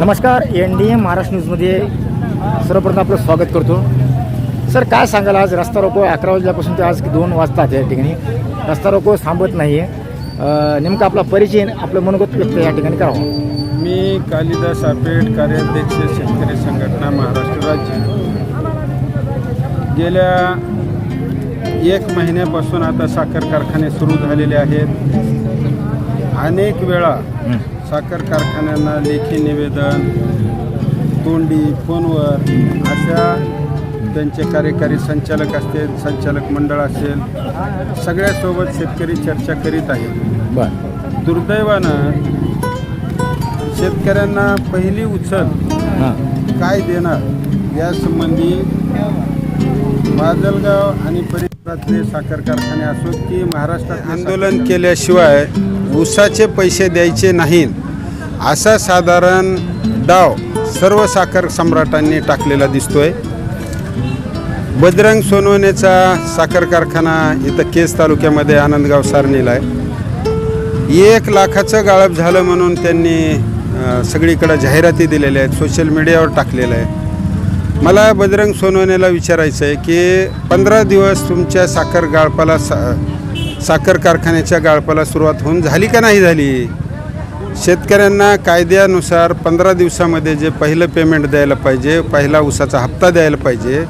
नमस्कार N D M Maharashtra न्यूजमध्ये सर्वप्रथम आपलं स्वागत करतो. सर काय सांगाल आज? रस्ता रोको अकरा वाजल्यापासून ते आज दोन वाजतात या ठिकाणी. रस्ता रोको थांबत नाही आहे नेमका आपला परिचय आपलं मनोगत व्यक्त या ठिकाणी करावं. मी कालिदास आपेट कार्याध्यक्ष शेतकरी संघटना महाराष्ट्र राज्य. गेल्या एक महिन्यापासून आता साखर कारखाने सुरू झालेले आहेत. अनेक वेळा साखर कारखान्यांना लेखी निवेदन तोंडी फोनवर अशा त्यांचे कार्यकारी संचालक असतील संचालक मंडळ असेल सगळ्यासोबत शेतकरी चर्चा करीत आहेत. बरं. दुर्दैवानं शेतकऱ्यांना पहिली उचल हां. काय देणार यासंबंधी माजलगाव आणि परिसरातले साखर कारखाने असो की महाराष्ट्रात आंदोलन केल्याशिवाय ऊसाचे पैसे द्यायचे नाहीत. असा साधारण डाव सर्व साखर सम्राटांनी टाकलेला दिसतोय. बजरंग सोनवणेचा साखर कारखाना इथं केस तालुक्यामध्ये आनंदगाव सारणीला आहे. एक लाखाचं गाळप झालं म्हणून त्यांनी सगळीकडं जाहिराती दिलेल्या आहेत सोशल मीडियावर टाकलेलं आहे. मला बजरंग सोनवणेला विचारायचं आहे की पंधरा दिवस तुमच्या साखर गाळपाला सा साखर कारखान्याच्या गाळपाला सुरुवात होऊन झाली का नाही झाली? शेतकऱ्यांना कायद्यानुसार पंधरा दिवसामध्ये जे पहिलं पेमेंट द्यायला पाहिजे पहिला ऊसाचा हप्ता द्यायला पाहिजे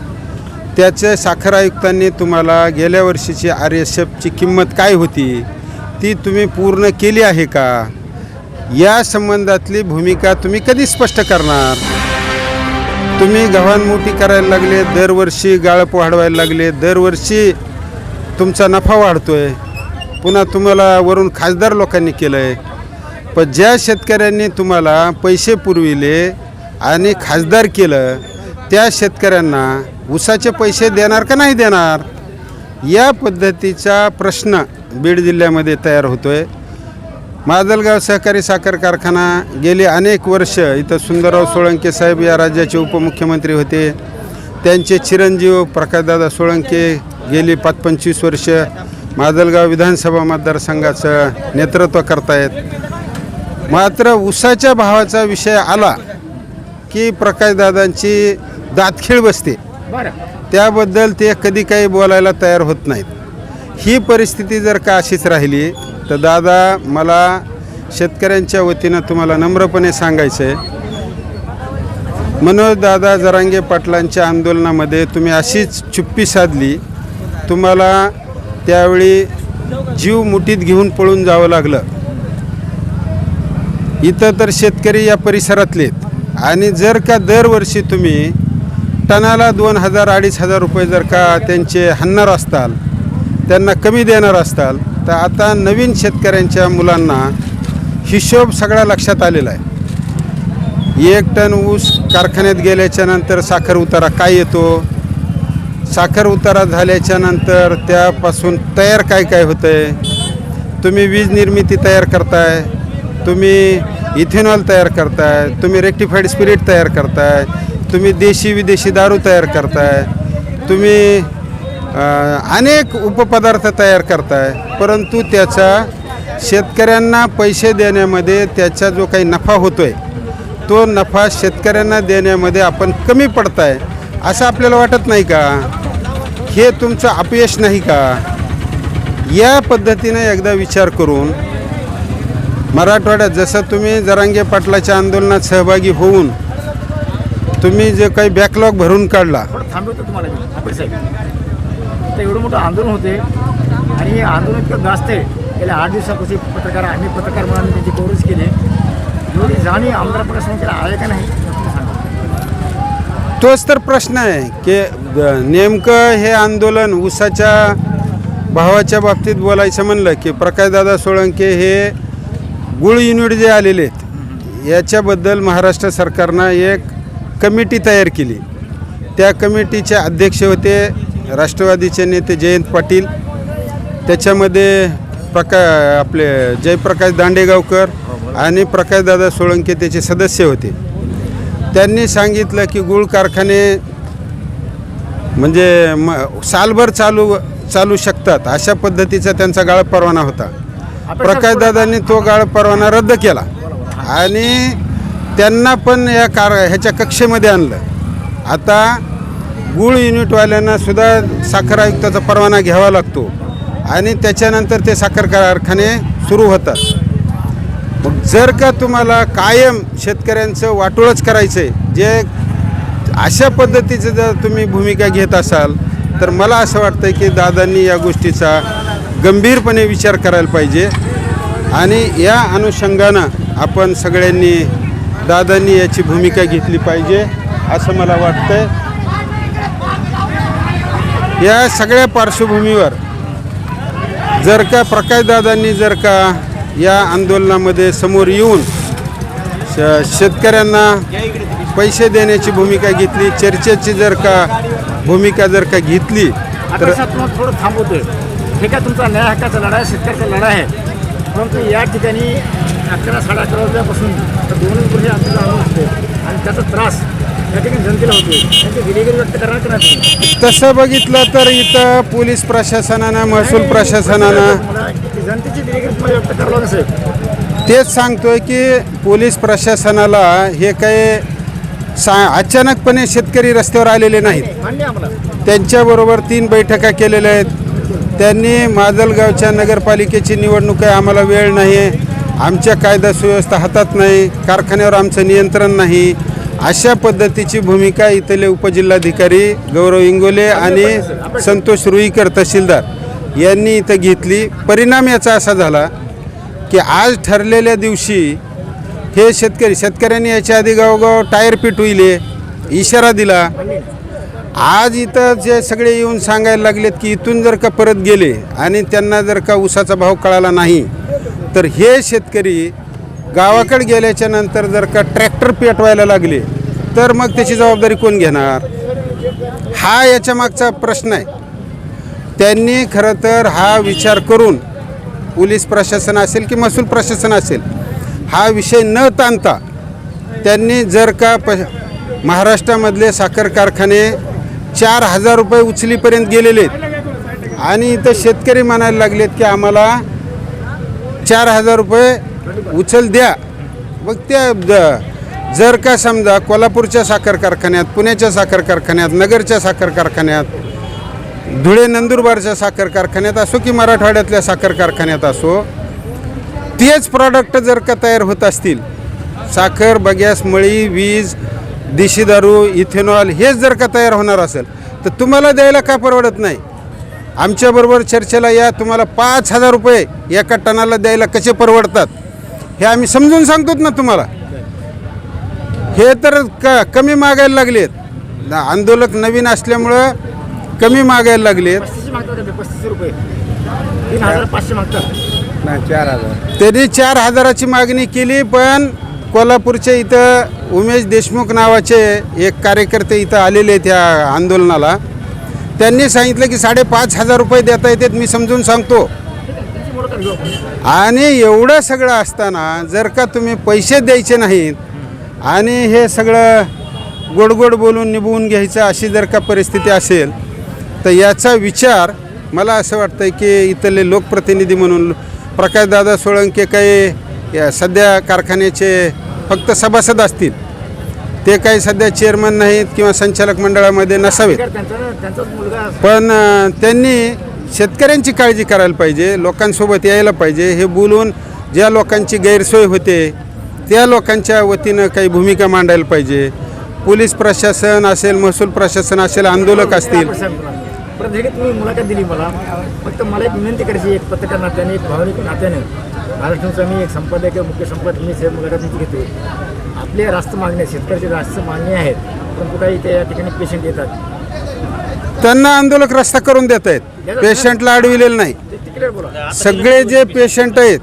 त्याचे साखर आयुक्तांनी तुम्हाला गेल्या वर्षीची आर एस एफची किंमत काय होती ती तुम्ही पूर्ण केली आहे का? या संबंधातली भूमिका तुम्ही कधी स्पष्ट करणार? तुम्ही गव्हाण मोठी करायला लागले दरवर्षी गाळप वाढवायला लागले दरवर्षी तुमचा नफा वाढतो आहे पुन्हा तुम्हाला वरून खासदार लोकांनी केलं आहे पण ज्या शेतकऱ्यांनी तुम्हाला पैसे पुरविले आणि खासदार केलं त्या शेतकऱ्यांना ऊसाचे पैसे देणार का नाही देणार? या पद्धतीचा प्रश्न बीड जिल्ह्यामध्ये तयार होतोय. माजलगाव सहकारी साखर कारखाना गेली अनेक वर्ष इथं सुंदरराव सोळंके साहेब या राज्याचे उपमुख्यमंत्री होते. त्यांचे चिरंजीव प्रकाशदादा सोळंके गेली पाच पंचवीस वर्ष. माजलगाव विधानसभा मतदारसंघाचं नेतृत्व करतायत. मात्र ऊसाच्या भावाचा विषय आला की प्रकाशदादांची दातखीळ बसते. त्याबद्दल ते कधी काही बोलायला तयार होत नाहीत. ही परिस्थिती जर का अशीच राहिली तर दादा मला शेतकऱ्यांच्या वतीनं तुम्हाला नम्रपणे सांगायचं आहे. मनोज दादा जरांगे पाटलांच्या आंदोलनामध्ये तुम्ही अशीच चुप्पी साधली तुम्हाला त्यावेळी जीव मुठीत घेऊन पळून जावं लागलं. इथं तर शेतकरी या परिसरातले आहेत. आणि जर का दरवर्षी तुम्ही टनाला दोन हजार अडीच हजार रुपये जर का त्यांचे हाणणार असताल त्यांना कमी देणार असताल तर आता नवीन शेतकऱ्यांच्या मुलांना हिशोब सगळा लक्षात आलेला आहे. एक टन ऊस कारखान्यात गेल्याच्यानंतर साखर उतारा काय येतो? साखर उतारा झाल्याच्यानंतर त्यापासून तयार काय काय होतं आहे तुम्ही वीज निर्मिती तयार करताय तुम्ही इथेनॉल तयार करताय तुम्ही रेक्टिफाईड स्पिरिट तयार करताय तुम्ही देशी विदेशी दारू तयार करताय तुम्ही अनेक उपपदार्थ तयार करताय परंतु त्याचा शेतकऱ्यांना पैसे देण्यामध्ये त्याचा जो काही नफा होतोय तो नफा शेतकऱ्यांना देण्यामध्ये आपण कमी पडताय असं आपल्याला वाटत नाही का? हे तुमचं अपयश नाही का? या पद्धतीने एकदा विचार करून मराठवाड्यात जसं तुम्ही जरांगे पाटलाच्या आंदोलनात सहभागी होऊन तुम्ही जे काही बॅकलॉग भरून काढला. थोडं थांबवतो तुम्हाला मी, आपण साहेब. तर एवढं मोठं आंदोलन होते आणि हे आंदोलन इतकं गाजते गेल्या आठ दिवसापासून पत्रकार आम्ही पत्रकार म्हणून आम्ही त्याची केली. एवढी जाणीव आमदार प्रशासनाला आहे का नाही तोच तर प्रश्न आहे की नेमकं हे आंदोलन ऊसाच्या भावाच्या बाबतीत बोलायचं म्हणलं की प्रकाशदादा सोळंके हे गुळ युनिट जे आलेले आहेत याच्याबद्दल महाराष्ट्र सरकारनं एक कमिटी तयार केली. त्या कमिटीचे अध्यक्ष होते राष्ट्रवादीचे नेते जयंत पाटील त्याच्यामध्ये प्रका आपले जयप्रकाश दांडेगावकर आणि प्रकाशदादा सोळंके त्याचे सदस्य होते. त्यांनी सांगितलं की गुळ कारखाने म्हणजे म सालभर चालू चालू शकतात अशा पद्धतीचा त्यांचा गाळप परवाना होता. प्रकाशदादांनी तो गाळप परवाना रद्द केला. आणि त्यांना पण या कार ह्याच्या कक्षेमध्ये आणलं. आता गुळ युनिटवाल्यांना सुद्धा साखर आयुक्ताचा परवाना घ्यावा लागतो. आणि त्याच्यानंतर ते साखर कारखाने सुरू होतात. मग जर का तुम्हाला कायम शेतकऱ्यांचं वाटोळच करायचं आहे जे अशा पद्धतीचं जर तुम्ही भूमिका घेत असाल तर मला असं वाटतं की दादांनी या गोष्टीचा गंभीरपणे विचार करायला पाहिजे. आणि या अनुषंगानं आपण सगळ्यांनी दादांनी याची भूमिका घेतली पाहिजे असं मला वाटतंय. या सगळ्या पार्श्वभूमीवर जर का प्रकाशदादांनी जर का या आंदोलनामध्ये समोर येऊन श शेतकऱ्यांना पैसे देण्याची भूमिका घेतली चर्चेची जर का भूमिका जर का घेतली तर थोडं थांबवतोय. हे काय तुमचा न्याय हक्काचा लढा आहे शेतकऱ्याचा लढा आहे. परंतु या ठिकाणी अकरा साडे अकरा वाजल्यापासून तर दोन वर्षे आमचं अनुभव होते. आणि त्याचा त्रास या ठिकाणी जनतेला होते त्यांची दिलेगिरी व्यक्त करणार नाही? तसं बघितलं तर इथं पोलीस प्रशासनानं महसूल प्रशासनानं जनतेची दिलेगिरी तुम्हाला व्यक्त करावं साहेब. तेच सांगतोय की पोलीस प्रशासनाला हे काही सा अचानकपणे शेतकरी रस्त्यावर आलेले नाहीत. त्यांच्याबरोबर तीन बैठका केलेल्या आहेत. त्यांनी माजलगावच्या नगरपालिकेची निवडणूक आहे आम्हाला वेळ नाही आमच्या कायदा सुव्यवस्था हातात नाही कारखान्यावर आमचं नियंत्रण नाही. अशा पद्धतीची भूमिका इथले उपजिल्हाधिकारी गौरव इंगोले आणि संतोष रुईकर तहसीलदार यांनी इथं घेतली. परिणाम याचा असा झाला की आज ठरलेल्या दिवशी हे शेतकरी शेतकऱ्यांनी याच्या आधी गावोगाव टायर पिटविले इशारा दिला. आज इथं जे सगळे येऊन सांगायला लागलेत की इथून जर का परत गेले आणि त्यांना जर का ऊसाचा भाव कळाला नाही तर हे शेतकरी गावाकडे गेल्याच्यानंतर जर का ट्रॅक्टर पेटवायला लागले तर मग त्याची जबाबदारी कोण घेणार? हा याच्या मागचा प्रश्न आहे. त्यांनी खरं तर हा विचार करून पोलीस प्रशासन असेल की महसूल प्रशासन असेल हा विषय न ताणता त्यांनी जर का प महाराष्ट्रामधले साखर कारखाने चार हजार रुपये उचलीपर्यंत गेलेले आहेत. आणि इथं शेतकरी म्हणायला लागलेत की आम्हाला चार हजार रुपये उचल द्या. मग त्या जर का समजा कोल्हापूरच्या साखर कारखान्यात पुण्याच्या साखर कारखान्यात नगरच्या साखर कारखान्यात धुळे नंदुरबारच्या साखर कारखान्यात असो की मराठवाड्यातल्या साखर कारखान्यात असो तेच प्रॉडक्ट जर का तयार होत असतील साखर बगॅस मळी वीज देशी दारू इथेनॉल हेच जर का तयार होणार असेल तर तुम्हाला द्यायला का परवडत नाही? आमच्याबरोबर चर्चेला या तुम्हाला पाच हजार रुपये एका टनाला द्यायला कसे परवडतात? हे आम्ही समजून सांगतोत ना तुम्हाला. हे तर क कमी मागायला लागलेत. आंदोलक नवीन असल्यामुळं कमी मागायला लागलेत. त्यांनी चार हजाराची मागणी केली पण कोल्हापूरच्या इथं उमेश देशमुख नावाचे एक कार्यकर्ते इथं आलेले आहेत आंदोलनाला. त्यांनी सांगितलं की साडेपाच हजार रुपये देता येतात मी समजून सांगतो. आणि एवढं सगळं असताना जर का तुम्ही पैसे द्यायचे नाहीत आणि हे सगळं गोड गोड बोलून निभवून घ्यायचं अशी जर का परिस्थिती असेल तर याचा विचार मला असं वाटतं की इथले लोकप्रतिनिधी म्हणून प्रकाशदादा सोळंके काही या सध्या कारखान्याचे फक्त सभासद असतील. ते काही सध्या चेअरमन नाहीत किंवा संचालक मंडळामध्ये नसावेत. पण त्यांनी शेतकऱ्यांची काळजी करायला पाहिजे लोकांसोबत यायला पाहिजे. हे बोलून ज्या लोकांची गैरसोय होते त्या लोकांच्या वतीनं काही भूमिका मांडायला पाहिजे. पोलीस प्रशासन असेल महसूल प्रशासन असेल आंदोलक असतील. तुम्ही मुलाखत दिली मला. फक्त मला एक विनंती करायची एक पत्रकार नात्याने एक भावनिक नात्याने. महाराष्ट्राचा मी एक संपादक आहे मुख्य संपादक मी साहेब मुलाखत घेतो. आपले रास्त मागण्या शेतकऱ्याचे रास्त मागणी आहेत परंतु काही ते या ठिकाणी पेशंट येतात. त्यांना आंदोलक रस्ता करून देत आहेत. पेशंटला अडविलेलं नाही. सगळे जे पेशंट आहेत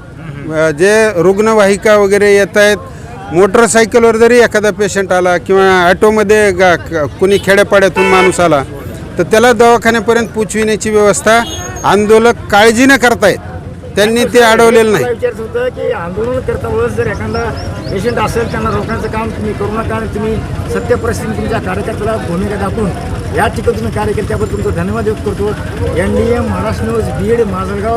जे रुग्णवाहिका वगैरे येत आहेत मोटरसायकलवर जरी एखादा पेशंट आला किंवा ऑटोमध्ये गा कुणी खेड्यापाड्यातून माणूस आला तर त्याला दवाखान्यापर्यंत पोचविण्याची व्यवस्था आंदोलक काळजीनं करतायत. त्यांनी ते अडवलेलं नाही. मला होतं की आंदोलन करता वेळेस जर एखादा पेशंट असेल त्यांना रोखण्याचं काम तुम्ही करू नका आणि तुम्ही सत्य परिस्थिती तुमच्या कार्यकर्त्याला भूमिका दाखवून या ठिकाणी तुम्ही कार्य केलं त्याबद्दल तुमचा धन्यवाद व्यक्त करतो. N D M Maharashtra news Beed Majalgaon.